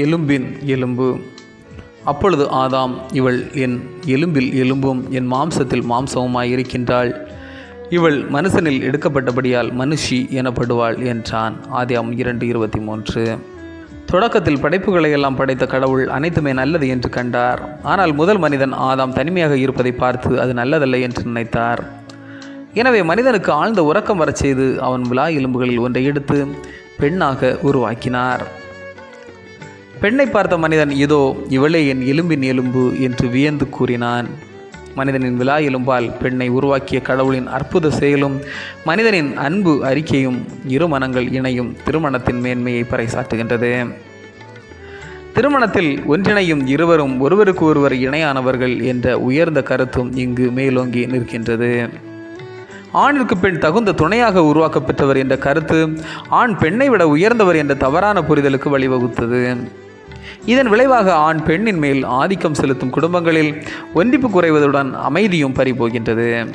எலும்பின் எலும்பு. அப்பொழுது ஆதாம் இவள் என் எலும்பில் எலும்பும் என் மாம்சத்தில் மாம்சமுமாய் இருக்கின்றாள். இவள் மனுஷனில் எடுக்கப்பட்டபடியால் மனுஷி எனப்படுவாள் என்றான் ஆதியாம் இரண்டு இருபத்தி மூன்று தொடக்கத்தில் படைப்புகளை எல்லாம் படைத்த கடவுள் அனைத்துமே நல்லது என்று கண்டார். ஆனால் முதல் மனிதன் ஆதாம் தனிமையாக இருப்பதை பார்த்து அது நல்லதல்ல என்று நினைத்தார். எனவே மனிதனுக்கு ஆழ்ந்த உறக்கம் வரச் செய்து அவன் விழா எலும்புகளில் ஒன்றை எடுத்து பெண்ணாக உருவாக்கினார். பெண்ணை பார்த்த மனிதன் இதோ இவளே என் எலும்பின் எலும்பு என்று வியந்து கூறினான். மனிதனின் விழா எலும்பால் பெண்ணை உருவாக்கிய கடவுளின் அற்புத செயலும் மனிதனின் அன்பு அறிக்கையும் இரு மனங்கள் இணையும் திருமணத்தின் மேன்மையை பறைசாற்றுகின்றது. திருமணத்தில் ஒன்றிணையும் இருவரும் ஒருவருக்கு ஒருவர் இணையானவர்கள் என்ற உயர்ந்த கருத்தும் இங்கு மேலோங்கி நிற்கின்றது. ஆணிற்கு பெண் தகுந்த துணையாக உருவாக்கப்பட்டவர் என்ற கருத்து ஆண் பெண்ணை விட உயர்ந்தவர் என்ற தவறான புரிதலுக்கு வழிவகுத்தது. இதன் விளைவாக ஆண் பெண்ணின் மேல் ஆதிக்கம் செலுத்தும் குடும்பங்களில் ஒன்றிப்பு குறைவதுடன் அமைதியும் பறிபோகின்றது.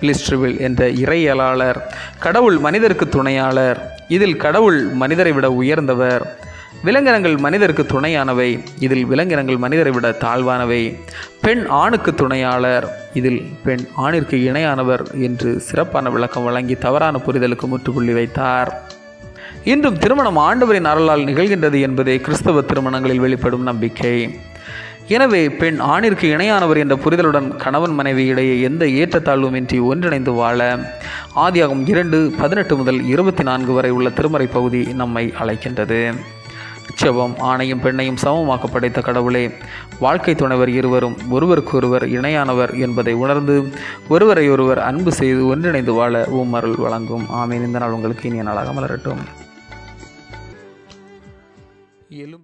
பிலிஸ்ட்ரிவில் என்ற இறையலாளர் கடவுள் மனிதருக்கு துணையாளர் இதில் கடவுள் மனிதரை விட உயர்ந்தவர். விலங்கினங்கள் மனிதருக்கு துணையானவை இதில் விலங்கினங்கள் மனிதரை விட தாழ்வானவை. பெண் ஆணுக்கு துணையாளர் இதில் பெண் ஆணிற்கு இணையானவர் என்று சிறப்பான விளக்கம் வழங்கி தவறான புரிதலுக்கு முற்றுப்புள்ளி வைத்தார். இன்றும் திருமணம் ஆண்டவரின் அருளால் நிகழ்கின்றது என்பதே கிறிஸ்தவ திருமணங்களில் வெளிப்படும் நம்பிக்கை. எனவே பெண் ஆணிற்கு இணையானவர் என்ற புரிதலுடன் கணவன் மனைவி இடையே எந்த ஏற்றத்தாழ்வுமின்றி ஒன்றிணைந்து வாழ ஆதியாகும் இரண்டு பதினெட்டு முதல் இருபத்தி நான்கு வரை உள்ள திருமறை பகுதி நம்மை அழைக்கின்றது. செவம் ஆணையும் பெண்ணையும் சமமாக படைத்த கடவுளே வாழ்க்கை துணைவர் இருவரும் ஒருவருக்கொருவர் இணையானவர் என்பதை உணர்ந்து ஒருவரையொருவர் அன்பு செய்து ஒன்றிணைந்து வாழ உம் வழங்கும். ஆமீன். இந்த நாள் உங்களுக்கு இனிய நாளாக மலரட்டும். ఎలుం